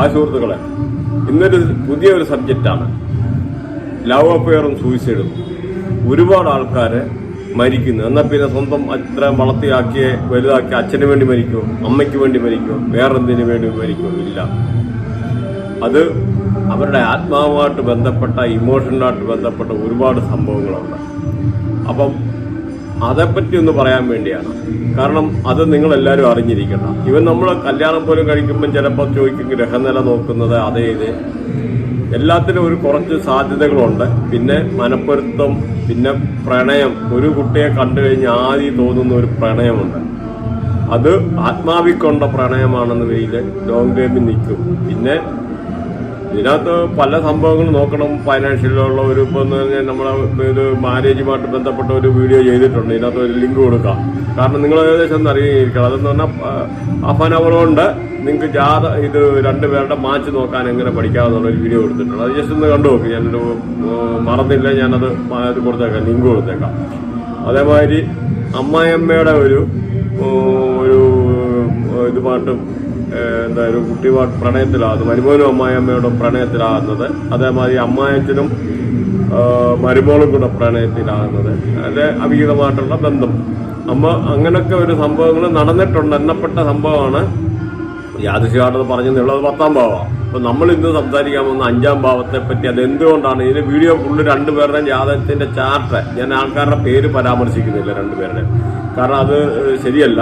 ആ സുഹൃത്തുക്കളെ. ഇന്നൊരു പുതിയൊരു സബ്ജക്റ്റാണ്. ലവ് അഫെയറും സൂയിസൈഡും ഒരുപാട് ആൾക്കാർ മരിക്കുന്നു. എന്നാൽ പിന്നെ സ്വന്തം അത്ര വളർത്തിയാക്കിയ വലുതാക്കി അച്ഛന് വേണ്ടി മരിക്കുമോ അമ്മയ്ക്ക് വേണ്ടി മരിക്കുമോ വേറെന്തിനു വേണ്ടി മരിക്കുമോ ഇല്ല. അത് അവരുടെ ആത്മാവുമായിട്ട് ബന്ധപ്പെട്ട ഇമോഷണലായിട്ട് ബന്ധപ്പെട്ട ഒരുപാട് സംഭവങ്ങളുണ്ട്. അപ്പം അതേപ്പറ്റി ഒന്ന് പറയാൻ വേണ്ടിയാണ്. കാരണം അത് നിങ്ങൾ എല്ലാവരും അറിഞ്ഞിരിക്കണം. ഇവൻ നമ്മൾ കല്യാണം പോലും കഴിക്കുമ്പം ചിലപ്പോൾ ചോദിക്കും ഗ്രഹനില നോക്കുന്നത് അതേ ഇത്. എല്ലാത്തിനും ഒരു കുറച്ച് സാധ്യതകളുണ്ട്. പിന്നെ മനപ്പൊരുത്തം പിന്നെ പ്രണയം. ഒരു കുട്ടിയെ കണ്ടു കഴിഞ്ഞാൽ ആദ്യം തോന്നുന്ന ഒരു പ്രണയമുണ്ട്. അത് ആത്മാവിക്കൊണ്ട പ്രണയമാണെന്ന് വെയിൽ ലോങ് ടൈമിൽ നിൽക്കും. പിന്നെ ഇതിനകത്ത് പല സംഭവങ്ങൾ നോക്കണം. ഫൈനാൻഷ്യലുള്ള ഒരു ഇപ്പം എന്ന് പറഞ്ഞാൽ നമ്മളെ ഇത് മാരേജുമായിട്ട് ബന്ധപ്പെട്ട ഒരു വീഡിയോ ചെയ്തിട്ടുണ്ട്. ഇതിനകത്ത് ഒരു ലിങ്ക് കൊടുക്കാം. കാരണം നിങ്ങൾ ഏകദേശം ഒന്ന് അറിയിക്കണം അതെന്ന് പറഞ്ഞാൽ ഹാഫ് ആൻ നിങ്ങൾക്ക് ജാത ഇത് രണ്ടുപേരുടെ മാച്ച് നോക്കാൻ എങ്ങനെ പഠിക്കാമെന്നുള്ള ഒരു വീഡിയോ കൊടുത്തിട്ടുണ്ട്. അത് ജസ്റ്റ് ഒന്ന് കണ്ടു നോക്കി. ഞാനൊരു മറന്നില്ല. ഞാനത് അത് കൊടുത്തേക്കാം. ലിങ്ക് കൊടുത്തേക്കാം. അതേമാതിരി അമ്മായിയമ്മയുടെ ഒരു ഒരു ഇതുമായിട്ട് ഏഹ് എന്താ ഒരു കുട്ടി പ്രണയത്തിലാകുന്നത് മരുമോനും അമ്മായിയമ്മയോടും പ്രണയത്തിലാകുന്നത്. അതേമാതിരി അമ്മായച്ചനും മരുമോളും കൂടെ പ്രണയത്തിലാകുന്നത്. അതിന്റെ അവിഹിതമായിട്ടുള്ള ബന്ധം. അമ്മ അങ്ങനൊക്കെ ഒരു സംഭവങ്ങൾ നടന്നിട്ടുണ്ട്. എന്നപ്പെട്ട സംഭവമാണ് യാദൃശ്യമാണെന്ന് പറഞ്ഞെന്നുള്ളത് പത്താം ഭാവമാണ് അപ്പൊ നമ്മൾ ഇന്ന് സംസാരിക്കാൻ പോകുന്ന അഞ്ചാം ഭാവത്തെ പറ്റി അത് എന്തുകൊണ്ടാണ്? ഇതിന് വീഡിയോ ഫുള്ള് രണ്ടുപേരുടെയും ജാതകത്തിന്റെ ചാർട്ട്. ഞാൻ ആൾക്കാരുടെ പേര് പരാമർശിക്കുന്നില്ല രണ്ടുപേരുടെ കാരണം അത് ശരിയല്ല.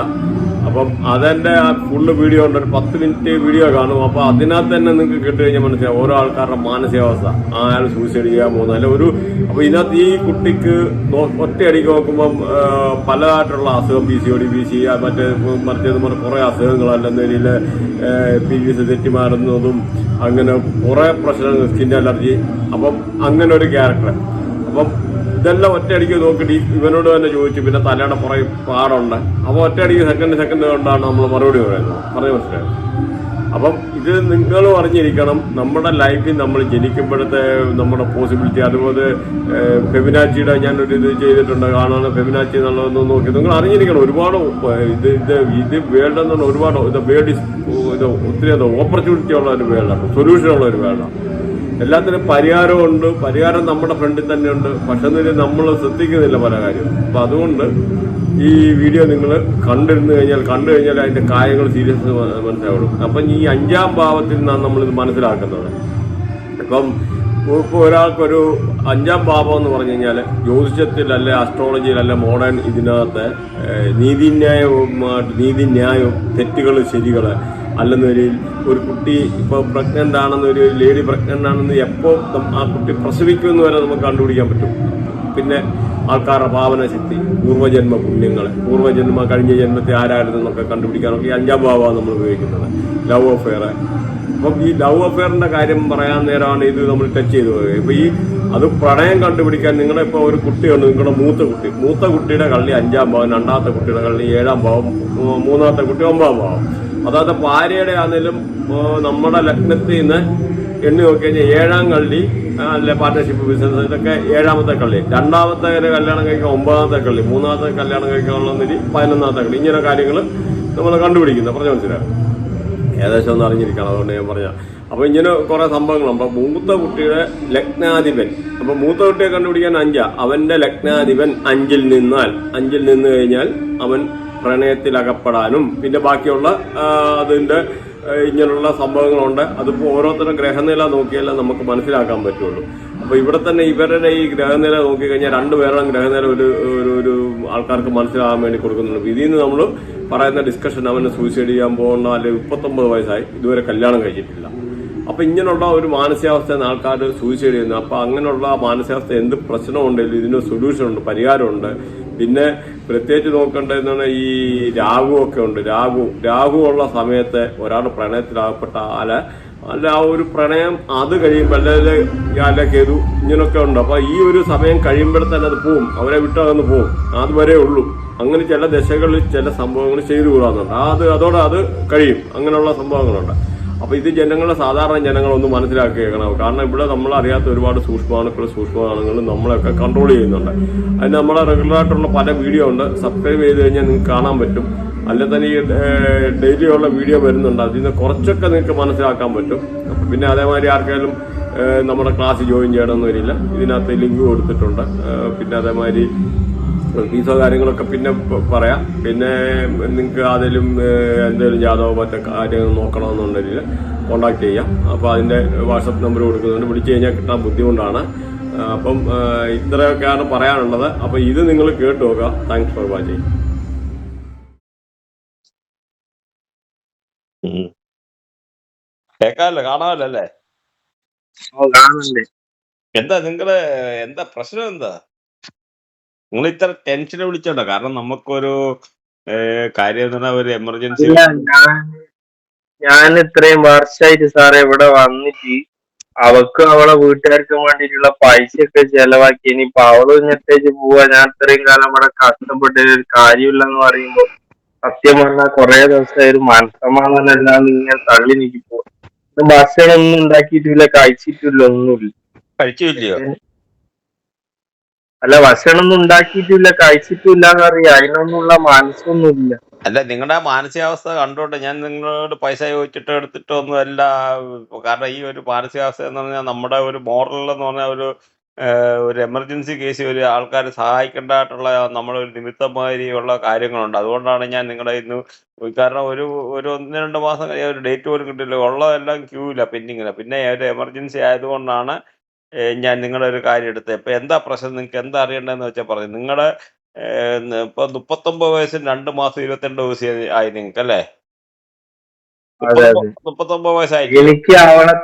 അപ്പം അതെന്റെ ആ ഫുള്ള് വീഡിയോ ഉണ്ട്. ഒരു പത്ത് മിനിറ്റ് വീഡിയോ കാണും. അപ്പൊ അതിനകത്ത് തന്നെ നിങ്ങൾക്ക് കേട്ട് കഴിഞ്ഞാൽ മനസ്സിലാവും. ഓരോ ആൾക്കാരുടെ മാനസികാവസ്ഥ. അയാൾ സൂസൈഡ് ചെയ്യാൻ പോകുന്ന. അല്ലെ ഒരു അപ്പൊ ഇതിനകത്ത് ഈ കുട്ടിക്ക് ഒറ്റയടിക്ക് നോക്കുമ്പം പലതായിട്ടുള്ള അസുഖം P C O D P C മറ്റേ മറ്റേത് പറഞ്ഞ കുറെ അസുഖങ്ങൾ അല്ലെന്ന രീതിയിൽ പി വി സി തെറ്റിമാറുന്നതും അങ്ങനെ കുറെ പ്രശ്നങ്ങൾ സ്കിൻ അലർജി അപ്പം അങ്ങനെ ഒരു ക്യാരക്ടർ അപ്പം ഇതെല്ലാം ഒറ്റയടിക്ക് നോക്കിയിട്ട് ഇവനോട് തന്നെ ചോദിച്ചു പിന്നെ തലയുടെ പുറകെ പാടുണ്ട്. അപ്പോൾ ഒറ്റയടിക്ക് സെക്കൻഡ് സെക്കൻഡ് കൊണ്ടാണ് നമ്മൾ മറുപടി പറയുന്നത്. പറഞ്ഞു മനസ്സിലായത് അപ്പം ഇത് നിങ്ങൾ അറിഞ്ഞിരിക്കണം നമ്മുടെ ലൈഫിൽ നമ്മൾ ജനിക്കുമ്പോഴത്തെ നമ്മുടെ പോസിബിലിറ്റി അതുപോലെ ഫെബിനാച്ചിയുടെ ഞാനൊരു ഇത് ചെയ്തിട്ടുണ്ട് കാണാണ് ഫെബിനാച്ചി എന്നുള്ളതെന്ന് നോക്കി. നിങ്ങൾ അറിഞ്ഞിരിക്കണം ഒരുപാട് ഇത് ഇത് ഇത് വേൾഡ് എന്നുള്ള ഒരുപാട് ഇത് വേൾഡ് ഇത് ഒത്തിരി ഓപ്പർച്യൂണിറ്റി ഉള്ള ഒരു വേൾഡാണ് സൊല്യൂഷൻ ഉള്ള ഒരു വേൾഡാണ് എല്ലാത്തിനും പരിഹാരമുണ്ട്. പരിഹാരം നമ്മുടെ ഫ്രണ്ടിൽ തന്നെയുണ്ട്. പക്ഷെ എന്നിട്ട് നമ്മൾ ശ്രദ്ധിക്കുന്നില്ല പല കാര്യവും. അപ്പൊ അതുകൊണ്ട് ഈ വീഡിയോ നിങ്ങൾ കണ്ടിരുന്നു കഴിഞ്ഞാൽ കണ്ടു കഴിഞ്ഞാൽ അതിന്റെ കാര്യങ്ങൾ സീരിയസ് മനസ്സിലാവുള്ളൂ. അപ്പം ഈ അഞ്ചാം ഭാവത്തിൽ നിന്നാണ് നമ്മളിത് മനസ്സിലാക്കുന്നത് ഇപ്പം ഇപ്പോൾ ഒരാൾക്കൊരു അഞ്ചാം ഭാവം എന്ന് പറഞ്ഞു കഴിഞ്ഞാൽ ജ്യോതിഷത്തിൽ അല്ലെ അസ്ട്രോളജിയിൽ അല്ലെ മോഡേൺ ഇതിനകത്ത് നീതിന്യായവുമായിട്ട് നീതിന്യായവും തെറ്റുകൾ ശരികൾ അല്ലെന്നൊരു ഒരു കുട്ടി ഇപ്പോൾ പ്രഗ്നന്റ് ആണെന്ന് ഒരു ലേഡി പ്രഗ്നന്റ് ആണെന്ന് എപ്പോൾ ആ കുട്ടി പ്രസവിക്കുമെന്ന് വരെ നമുക്ക് കണ്ടുപിടിക്കാൻ പറ്റും. പിന്നെ ആൾക്കാരുടെ ഭാവന ശക്തി പൂർവജന്മ പുണ്യങ്ങൾ പൂർവജന്മ കഴിഞ്ഞ ജന്മത്തെ ആരായിരുന്നു എന്നൊക്കെ കണ്ടുപിടിക്കാനൊക്കെ അഞ്ചാം ഭാവമാണ് നമ്മൾ ഉപയോഗിക്കുന്നത്. ലവ് അഫെയർ അപ്പം ഈ ലവ് അഫെയറിന്റെ കാര്യം പറയാൻ നേരമാണ് ഇത് നമ്മൾ ടച്ച് ചെയ്തു പോയത്. ഇപ്പം ഈ അത് പ്രണയം കണ്ടുപിടിക്കാൻ നിങ്ങളുടെ ഇപ്പോൾ ഒരു കുട്ടിയുണ്ട് നിങ്ങളുടെ മൂത്ത കുട്ടി. മൂത്ത കുട്ടിയുടെ കള്ളി അഞ്ചാം ഭാവം രണ്ടാമത്തെ കുട്ടിയുടെ കള്ളി ഏഴാം ഭാവം മൂന്നാമത്തെ കുട്ടി ഒമ്പതാം ഭാവം. അതായത് ഭാര്യയുടെ ആണെങ്കിലും നമ്മുടെ ലഗ്നത്തിൽ നിന്ന് എണ്ണി നോക്കി കഴിഞ്ഞാൽ ഏഴാം കള്ളി അല്ലെ പാർട്ട്ണർഷിപ്പ് ബിസിനസ് ഇതൊക്കെ ഏഴാമത്തെ കള്ളി. രണ്ടാമത്തെ കല്യാണം കഴിക്കാൻ ഒമ്പതാമത്തെ കള്ളി മൂന്നാമത്തെ കല്യാണം കഴിക്കാനുള്ള നിധി പതിനൊന്നാമത്തെ കള്ളി. ഇങ്ങനെ കാര്യങ്ങൾ നമ്മൾ കണ്ടുപിടിക്കുന്നത് പറഞ്ഞു മനസ്സിലാക്കാം ഏകദേശം ഒന്ന് അറിഞ്ഞിരിക്കണം അതുകൊണ്ട് ഞാൻ പറഞ്ഞ അപ്പൊ ഇങ്ങനെ കുറെ സംഭവങ്ങളുണ്ട് അപ്പൊ മൂത്ത കുട്ടിയുടെ ലഗ്നാധിപൻ. അപ്പൊ മൂത്ത കുട്ടിയെ കണ്ടുപിടിക്കാൻ അഞ്ചാ. അവന്റെ ലഗ്നാധിപൻ അഞ്ചിൽ നിന്നാൽ അഞ്ചിൽ നിന്ന് കഴിഞ്ഞാൽ അവൻ പ്രണയത്തിൽ അകപ്പെടാനും പിന്നെ ബാക്കിയുള്ള അതിന്റെ ഇങ്ങനെയുള്ള സംഭവങ്ങളുണ്ട്. അതിപ്പോൾ ഓരോരുത്തരും ഗ്രഹനില നോക്കിയാലേ നമുക്ക് മനസ്സിലാക്കാൻ പറ്റുള്ളൂ. അപ്പോൾ ഇവിടെ തന്നെ ഇവരുടെ ഈ ഗ്രഹനില നോക്കിക്കഴിഞ്ഞാൽ രണ്ടുപേരുടെയും ഗ്രഹനില ഒരു ഒരു ഒരു ആൾക്കാർക്ക് മനസ്സിലാകാൻ വേണ്ടി കൊടുക്കുന്നുണ്ട്. ഇതിൽ നിന്ന് നമ്മൾ പറയുന്ന ഡിസ്കഷൻ അവന് സൂയിസൈഡ് ചെയ്യാൻ പോകുന്ന അല്ലെങ്കിൽ മുപ്പത്തൊമ്പത് വയസ്സായി ഇതുവരെ കല്യാണം കഴിച്ചിട്ടില്ല അപ്പം ഇങ്ങനെയുള്ള ഒരു മാനസികാവസ്ഥ ആൾക്കാർ സൂയിസൈഡ് ചെയ്യുന്നു. അപ്പം അങ്ങനെയുള്ള മാനസികാവസ്ഥ എന്ത് പ്രശ്നമുണ്ടെങ്കിലും ഇതിന് സൊല്യൂഷൻ ഉണ്ട് പരിഹാരമുണ്ട്. പിന്നെ പ്രത്യേകിച്ച് നോക്കേണ്ടതെന്നാണ് ഈ രാഹു ഒക്കെ ഉണ്ട്. രാഹു രാഹു ഉള്ള സമയത്ത് ഒരാൾ പ്രണയത്തിലാകപ്പെട്ട ആളെ അല്ല ആ ഒരു പ്രണയം അത് കഴിയുമ്പോൾ അല്ലെങ്കിൽ അല്ല കേതു ഇങ്ങനൊക്കെ ഉണ്ട്. അപ്പൊ ഈ ഒരു സമയം കഴിയുമ്പോഴത്തന്നെ അത് പോവും. അവരെ വിട്ടകന്ന് പോവും. അതുവരെ ഉള്ളൂ. അങ്ങനെ ചില ദശകളിൽ ചില സംഭവങ്ങൾ ചെയ്തു കൂടാന്നുണ്ട് അത് അതോടെ അത് കഴിയും. അങ്ങനെയുള്ള സംഭവങ്ങളുണ്ട്. അപ്പൊ ഇത് ജനങ്ങളെ സാധാരണ ജനങ്ങളൊന്ന് മനസ്സിലാക്കി കേൾക്കണം കാരണം ഇവിടെ നമ്മൾ അറിയാത്ത ഒരുപാട് സൂക്ഷ്മാണുക്കളും സൂക്ഷ്മാണുങ്ങളും നമ്മളെയൊക്കെ കൺട്രോൾ ചെയ്യുന്നുണ്ട്. അതിന് നമ്മളെ റെഗുലർ ആയിട്ടുള്ള പല വീഡിയോ ഉണ്ട്. സബ്സ്ക്രൈബ് ചെയ്ത് കഴിഞ്ഞാൽ നിങ്ങൾക്ക് കാണാൻ പറ്റും. അല്ലെ തന്നെ ഈ ഡെയിലി ഉള്ള വീഡിയോ വരുന്നുണ്ട്. അതിൽ നിന്ന് കുറച്ചൊക്കെ നിങ്ങൾക്ക് മനസ്സിലാക്കാൻ പറ്റും. പിന്നെ അതേമാതിരി ആർക്കെങ്കിലും നമ്മുടെ ക്ലാസ് ജോയിൻ ചെയ്യണമെന്ന് വരില്ല. ഇതിനകത്ത് ലിങ്ക് കൊടുത്തിട്ടുണ്ട്. പിന്നെ അതേമാതിരി ഫീസോ കാര്യങ്ങളൊക്കെ പിന്നെ പറയാം. പിന്നെ നിങ്ങൾക്ക് അതിലും എന്തെങ്കിലും ജാതകോ മറ്റോ കാര്യങ്ങൾ നോക്കണമെന്നുണ്ടെങ്കിൽ കോൺടാക്ട് ചെയ്യാം. അപ്പോൾ അതിന്റെ വാട്സപ്പ് നമ്പർ കൊടുക്കുന്നുണ്ട്. വിളിച്ചു കഴിഞ്ഞാൽ കിട്ടാൻ ബുദ്ധിമുട്ടാണ്. അപ്പം ഇത്രയൊക്കെയാണ് പറയാനുള്ളത്. അപ്പോൾ ഇത് നിങ്ങൾ കേട്ടു നോക്കുക. Thanks for watching. കേക്കാമല്ലോ? കാണാമല്ലോ അല്ലേ? എന്താ നിങ്ങൾ എന്താ പ്രശ്നം എന്താ? നിങ്ങൾ ഇത്ര ടെൻഷനെ വിളിച്ചോണ്ടോ. കാരണം നമുക്കൊരു കാര്യം എന്ന് ഒരു എമർജൻസി ഞാൻ ഇത്രയും വർഷമായിട്ട് സാറേ ഇവിടെ വന്നിട്ട് അവക്കും അവളെ വീട്ടുകാർക്കും വേണ്ടിയിട്ടുള്ള പൈസയൊക്കെ ചെലവാക്കി. ഇനിയിപ്പൊ അവൾ ഇങ്ങോട്ടേക്ക് പോവാ. ഞാൻ ഇത്രയും കാലം ഇവിടെ കഷ്ടപ്പെട്ട ഒരു കാര്യമില്ലെന്ന് പറയുമ്പോ സത്യം പറഞ്ഞാൽ കുറെ ദിവസമായി ഒരു മനസ്സമാധാനം ഇങ്ങനെ തള്ളി നീക്കി പോകും ഭക്ഷണം ഒന്നും ഉണ്ടാക്കിയിട്ടില്ല കഴിച്ചിട്ടില്ല ഒന്നുമില്ല. കഴിച്ചില്ലയോ അല്ല ഭക്ഷണം ഒന്നും ഉണ്ടാക്കിയിട്ടില്ല കഴിച്ചിട്ടില്ല എന്നറിയാം. അതിനൊന്നുള്ള മനസ്സൊന്നുമില്ല അല്ല നിങ്ങളുടെ മാനസികാവസ്ഥ കണ്ടോട്ടെ. ഞാൻ നിങ്ങളോട് പൈസ ചോദിച്ചിട്ട് എടുത്തിട്ടൊന്നും അല്ല. കാരണം ഈ ഒരു മാനസികാവസ്ഥ എന്ന് പറഞ്ഞാൽ നമ്മുടെ ഒരു മോറൽ എന്ന് പറഞ്ഞാൽ ഒരു ഒരു എമർജൻസി കേസ് ഒരു ആൾക്കാരെ സഹായിക്കേണ്ടതായിട്ടുള്ള നമ്മുടെ ഒരു കാര്യങ്ങളുണ്ട്. അതുകൊണ്ടാണ് ഞാൻ നിങ്ങളുടെ ഇന്ന് കാരണം ഒരു ഒരു ഒന്ന് രണ്ട് മാസം കഴിയാൻ ഒരു ഡേറ്റ് പോലും കിട്ടില്ല ഉള്ളതെല്ലാം ക്യൂവില്ല പെൻഡിങ്ങില്ല പിന്നെ ഒരു എമർജൻസി ആയതുകൊണ്ടാണ് ഞാൻ നിങ്ങളുടെ ഒരു കാര്യം എടുത്തത് ഇപ്പം എന്താ പ്രശ്നം? നിങ്ങൾക്ക് എന്താ അറിയേണ്ടതെന്ന് വെച്ചാൽ പറഞ്ഞു നിങ്ങളുടെ ഇപ്പൊ മുപ്പത്തൊമ്പത് വയസ്സിന് രണ്ട് മാസം ഇരുപത്തിരണ്ട് ദിവസം ആയി നിങ്ങൾക്ക് അല്ലേ? മുപ്പത്തൊമ്പത് വയസ്സായി എനിക്ക് അവളെ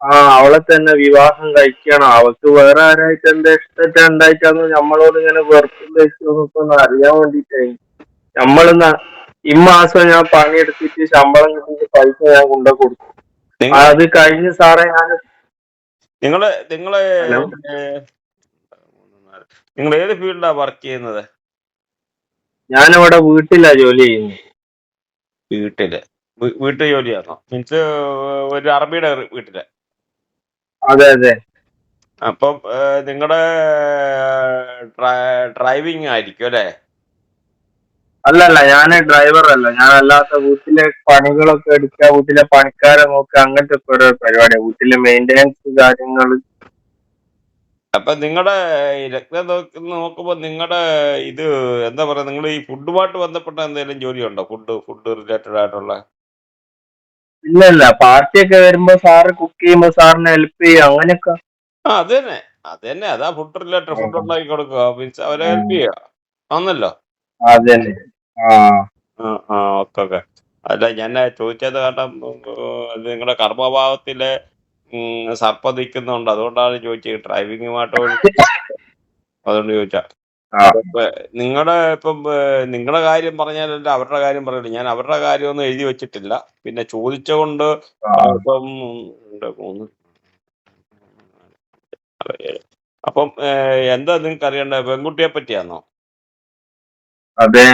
ആ അവളെ തന്നെ വിവാഹം കഴിക്കണം. അവൾക്ക് വേറെ ആരായിട്ട് എന്താ ഇഷ്ടത്തെ ഉണ്ടായിട്ടാന്ന് നമ്മളോട് ഇങ്ങനെ വെറുപ്പ് അറിയാൻ വേണ്ടിട്ടേ. നമ്മൾ ഈ മാസം ഞാൻ പണിയെടുത്തിട്ട് ശമ്പളം കിട്ടിയിട്ട് പൈസ ഞാൻ കൊണ്ടു കൊടുക്കും അത് കഴിഞ്ഞ് സാറേ ഞാൻ നിങ്ങൾ നിങ്ങളെ നിങ്ങൾ ഏത് ഫീൽഡാ വർക്ക് ചെയ്യുന്നത്? ഞാനിവിടെ വീട്ടിലാ ജോലി ചെയ്യുന്നത് വീട്ടിൽ. വീട്ടിൽ വീട്ടു ജോലിയാണോ മീൻസ് ഒരു അറബിയുടെ വീട്ടിൽ. അതെ അതെ. അപ്പം നിങ്ങളുടെ ഡ്രൈവിംഗ് ആയിരിക്കും അല്ലേ? അല്ലല്ല ഞാൻ ഡ്രൈവർ അല്ല. ഞാൻ അല്ലാത്ത വീട്ടിലെ പണികളൊക്കെ എടുക്കുക വീട്ടിലെ പണിക്കാരെ നോക്കുക അങ്ങനത്തെ ഒക്കെ ഓരോ പരിപാടിയാണ് വീട്ടിലെ മെയിന്റനൻസ് കാര്യങ്ങൾ അപ്പൊ നിങ്ങളുടെ രക്തം നോക്ക് നോക്കുമ്പോ നിങ്ങളുടെ ഇത് എന്താ പറയാ നിങ്ങൾ ഈ ഫുഡുമായിട്ട് ബന്ധപ്പെട്ട എന്തെങ്കിലും ജോലിയുണ്ടോ? ഫുഡ് ഫുഡ് റിലേറ്റഡ് ആയിട്ടുള്ള? ഇല്ല ഇല്ല പാർട്ടിയൊക്കെ വരുമ്പോ സാറ് കുക്ക് ചെയ്യുമ്പോ സാറിനെ ഹെൽപ്പ് ചെയ്യും അങ്ങനെയൊക്കെ. ആ അത് തന്നെ അത് തന്നെ അതാ ഫുഡ് റിലേറ്റഡ് ഫുഡ് ഉണ്ടാക്കി കൊടുക്കുക. മീൻസ് അവരെ ഹെൽപ്പ് ചെയ്യുക. ആന്നല്ലോ? അതന്നെ. ആ ആ ആ ഓക്കെ ഓക്കെ. അല്ല ഞാൻ ചോദിച്ചത് കാരണം നിങ്ങളുടെ കർമ്മഭാവത്തിലെ ഉം, സർപ്പം നിൽക്കുന്നുണ്ട്. അതുകൊണ്ടാണ് ചോദിച്ചത്. ഡ്രൈവിങ്ങുമായിട്ട് അതുകൊണ്ട് ചോദിച്ചാ ആ. നിങ്ങളുടെ ഇപ്പം നിങ്ങളുടെ കാര്യം പറഞ്ഞാലല്ല അവരുടെ കാര്യം പറഞ്ഞില്ല ഞാൻ അവരുടെ കാര്യമൊന്നും എഴുതി വെച്ചിട്ടില്ല. പിന്നെ ചോദിച്ചുകൊണ്ട് ആ. ഇപ്പം രണ്ട് മൂന്ന് ആറ്, ഏഴ്. അപ്പം ഏഹ്, എന്താ നിങ്ങൾക്ക് അറിയേണ്ടത് പെൺകുട്ടിയെ പറ്റിയാന്നോ? അതെ.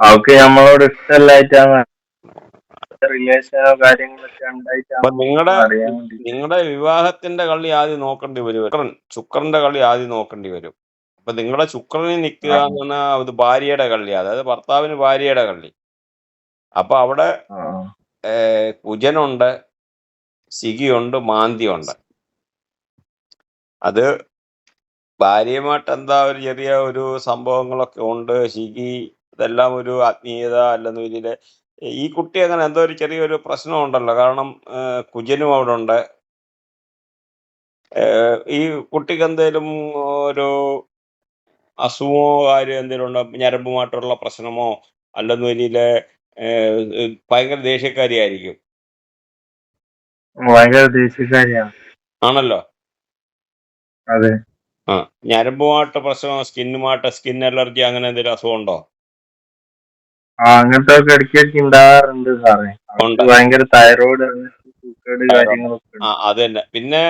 അവക്ക് നമ്മളോട് ഇഷ്ടമല്ലായിട്ടാണ് റിലേഷനോ കാര്യങ്ങളൊക്കെ അപ്പൊ നിങ്ങളുടെ നിങ്ങളുടെ വിവാഹത്തിന്റെ കളി ആദ്യം നോക്കേണ്ടി വരും. ശുക്രൻ ശുക്രന്റെ കളി ആദ്യം നോക്കേണ്ടി വരും. അപ്പൊ നിങ്ങളുടെ ശുക്രനിൽ നിൽക്കുക എന്ന് പറഞ്ഞാൽ അത് ഭാര്യയുടെ കള്ളി. അതായത് ഭർത്താവിന് ഭാര്യയുടെ കള്ളി. അപ്പൊ അവിടെ. ഏഹ്, കുജനുണ്ട് സിഗിയുണ്ട് മാന്തിയുണ്ട്. അത് ഭാര്യയുമായിട്ട് എന്താ ഒരു ചെറിയ ഒരു സംഭവങ്ങളൊക്കെ ഉണ്ട്. ശിഖി ഇതെല്ലാം ഒരു ആത്മീയത അല്ലെന്ന് ഇതിൽ ഈ കുട്ടി അങ്ങനെ എന്തോ ഒരു ചെറിയൊരു പ്രശ്നമുണ്ടല്ലോ. കാരണം കുജനും അവിടെ ഉണ്ട് ഈ കുട്ടിക്ക് എന്തേലും ഒരു അസുഖമോ കാര്യം എന്തെങ്കിലും ഉണ്ടോ? ഞരമ്പുമായിട്ടുള്ള പ്രശ്നമോ അല്ലെന്ന് വലിയ ഭയങ്കര ദേഷ്യക്കാരിയായിരിക്കും. ഭയങ്കര ദേഷ്യക്കാരിയാണ് ആണല്ലോ. അതെ. ആ ഞരമ്പുമായിട്ട് പ്രശ്നമോ സ്കിന്നുമായിട്ട് സ്കിൻ അലർജി അങ്ങനെ എന്തെങ്കിലും അസുഖം ഉണ്ടോ? അങ്ങനത്തെ ഒക്കെ ഇടയ്ക്കൊക്കെ ഉണ്ടാകാറുണ്ട് സാറേ. ഭയങ്കര തൈറോയിഡ് കാര്യങ്ങളൊക്കെ അത് തന്നെ. പിന്നെ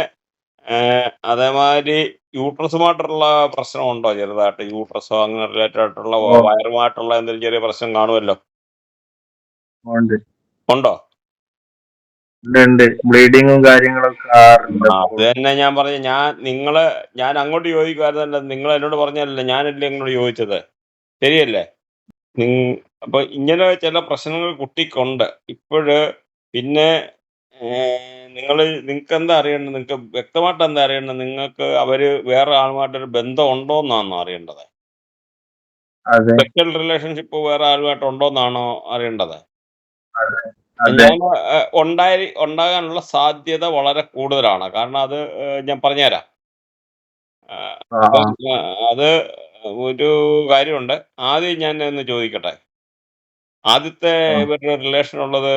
അതേമാതിരി യൂട്രസുമായിട്ടുള്ള പ്രശ്നം ഉണ്ടോ ചെറുതായിട്ട്? യൂട്രസോ അങ്ങനെ റിലേറ്റഡ് ആയിട്ടുള്ള വയറുമായിട്ടുള്ള എന്തെങ്കിലും ചെറിയ പ്രശ്നം കാണുമല്ലോ? ഉണ്ട്. ബ്ലീഡിങ്ങും കാര്യങ്ങളൊക്കെ അത് തന്നെ ഞാൻ പറഞ്ഞ. ഞാൻ നിങ്ങൾ ഞാൻ അങ്ങോട്ട് ചോദിക്കുമായിരുന്നല്ലോ നിങ്ങൾ എന്നോട് പറഞ്ഞല്ലോ. ഞാനല്ലേ അങ്ങോട്ട് ചോദിച്ചത്. ശരിയല്ലേ? അപ്പൊ ഇങ്ങനെ ചില പ്രശ്നങ്ങൾ കുട്ടിക്കുണ്ട്. ഇപ്പോഴ് പിന്നെ നിങ്ങൾ നിങ്ങൾക്ക് എന്താ അറിയേണ്ടത്? നിങ്ങൾക്ക് വ്യക്തമായിട്ട് എന്താ അറിയേണ്ടത്? നിങ്ങൾക്ക് അവർ വേറെ ആളുമായിട്ടൊരു ബന്ധം ഉണ്ടോ എന്നാണോ അറിയേണ്ടത്? അതെ. സെക്ഷൽ റിലേഷൻഷിപ്പ് വേറെ ആളുമായിട്ട് ഉണ്ടോ എന്നാണോ അറിയേണ്ടത്? അതെ. ഞാൻ ഏഹ്, ഉണ്ടായി ഉണ്ടാകാനുള്ള സാധ്യത വളരെ കൂടുതലാണ്. കാരണം അത് ഏഹ്, ഞാൻ പറഞ്ഞുതരാം. ആ, അപ്പം അത് ഒരു കാര്യമുണ്ട്. ആദ്യം ഞാൻ ഒന്ന് ചോദിക്കട്ടെ? ആദ്യത്തെ. ഇവരുടെ റിലേഷൻ ഉള്ളത്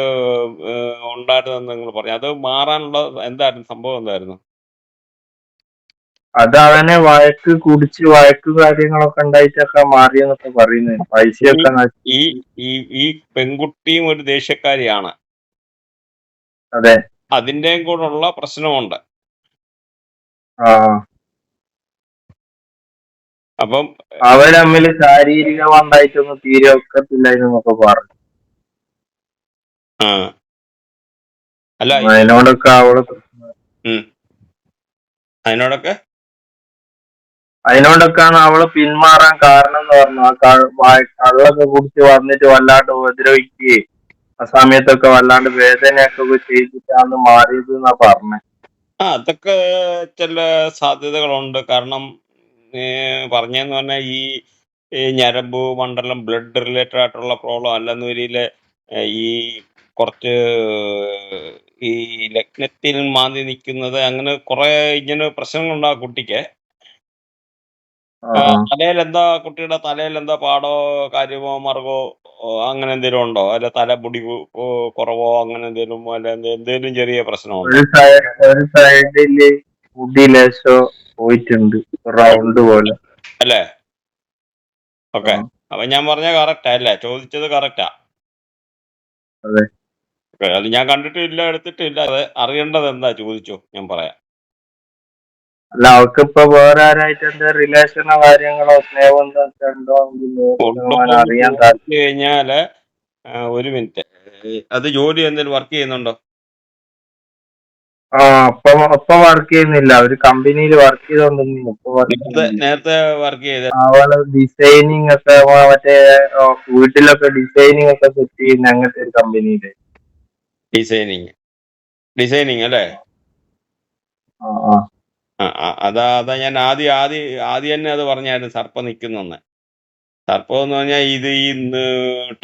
ഉണ്ടായിരുന്നെന്ന് നിങ്ങൾ പറഞ്ഞു. അത് മാറാനുള്ള എന്തായിരുന്നു? സംഭവം എന്തായിരുന്നു? അത് അവനെ വഴക്ക് കുടിച്ച് വഴക്ക് കാര്യങ്ങളൊക്കെ ഉണ്ടായിട്ടൊക്കെ മാറിയെന്നൊക്കെ പറയുന്നത്. പൈസയൊക്കെ ഈ ഈ ഈ പെൺകുട്ടിയും ഒരു ദേഷ്യക്കാരിയാണ്. അതെ. അതിന്റെയും കൂടെ ഉള്ള പ്രശ്നമുണ്ട് അപ്പം അവർ തമ്മിൽ ശാരീരികമായിട്ടൊന്നും തീരെ ഒക്കത്തില്ലായിരുന്നൊക്കെ പറഞ്ഞു. ആ. അല്ല അതിനോടൊക്കെ അവൾ അതിനോടൊക്കെ? അതിനോടൊക്കെയാണ് അവൾ പിന്മാറാൻ കാരണം എന്ന് പറഞ്ഞു ആ കള്ളൊക്കെ കുടിച്ച് വന്നിട്ട് വല്ലാണ്ട് ഉപദ്രവിക്കുകയും ആ സമയത്തൊക്കെ വല്ലാണ്ട് വേദനയൊക്കെ ചെയ്തിട്ടാണ് മാറിയത് എന്നാ പറഞ്ഞത് ആ അതൊക്കെ ചില സാധ്യതകളുണ്ട്. കാരണം ഏ, പറഞ്ഞെന്ന് പറഞ്ഞാൽ ഈ ഞരമ്പ് മണ്ഡലം ബ്ലഡ് റിലേറ്റഡ് ആയിട്ടുള്ള പ്രോബ്ലം അല്ലെന്ന് വരിയിൽ ഈ കുറച്ച് ഈ ലഗ്നത്തിൽ മാന്തി നിൽക്കുന്നത് അങ്ങനെ കുറെ ഇങ്ങനെ പ്രശ്നങ്ങളുണ്ട് ആ കുട്ടിക്ക്. തലയിൽ എന്താ കുട്ടിയുടെ തലയിൽ എന്താ പാടോ കാര്യമോ മറുകോ അങ്ങനെ എന്തെങ്കിലും ഉണ്ടോ? അല്ല തല പൊടി കുറവോ അങ്ങനെ എന്തെങ്കിലും അല്ല എന്തെ- എന്തെങ്കിലും ചെറിയ പ്രശ്നമുണ്ടോ? പോയിട്ടുണ്ട്. റൗണ്ട് പോലെ. അല്ലേ? ഓക്കെ. അപ്പൊ ഞാൻ പറഞ്ഞ കറക്റ്റാ അല്ലേ? ചോദിച്ചത് കറക്റ്റാ അതെ. അത് ഞാൻ കണ്ടിട്ടില്ല എടുത്തിട്ടില്ല. അത് അറിയേണ്ടത് എന്താ? ചോദിച്ചു. ഞാൻ പറയാം. അല്ല അവർക്ക് ഇപ്പൊ വേറെ ആരായിട്ട് എന്താ റിലേഷനോ കാര്യങ്ങളോ സ്നേഹം ഉണ്ടോ എങ്കിൽ അറിയാൻ കഴിഞ്ഞാൽ ഒരു മിനിറ്റ് അത് ജോലി എന്തെങ്കിലും വർക്ക് ചെയ്യുന്നുണ്ടോ? ആ വർക്ക് ചെയ്യുന്നില്ല. ഒരു കമ്പനിയിൽ വർക്ക് ചെയ്തോണ്ടിരുന്നു നേരത്തെ വർക്ക് ചെയ്ത അവൾ ഡിസൈനിങ് ഒക്കെ മറ്റേ വീട്ടിലൊക്കെ ഡിസൈനിങ് ഒക്കെ സെറ്റ് ചെയ്യുന്ന അങ്ങനത്തെ ഒരു കമ്പനിയിൽ ഡിസൈനിങ് ഡിസൈനിങ് അല്ലേ? അതാ അതാ ഞാൻ ആദ്യം ആദ്യം ആദ്യം തന്നെ അത് പറഞ്ഞായിരുന്നു. സർപ്പം നിൽക്കുന്നെന്ന് സർപ്പം എന്ന് പറഞ്ഞാൽ ഇത് ഈ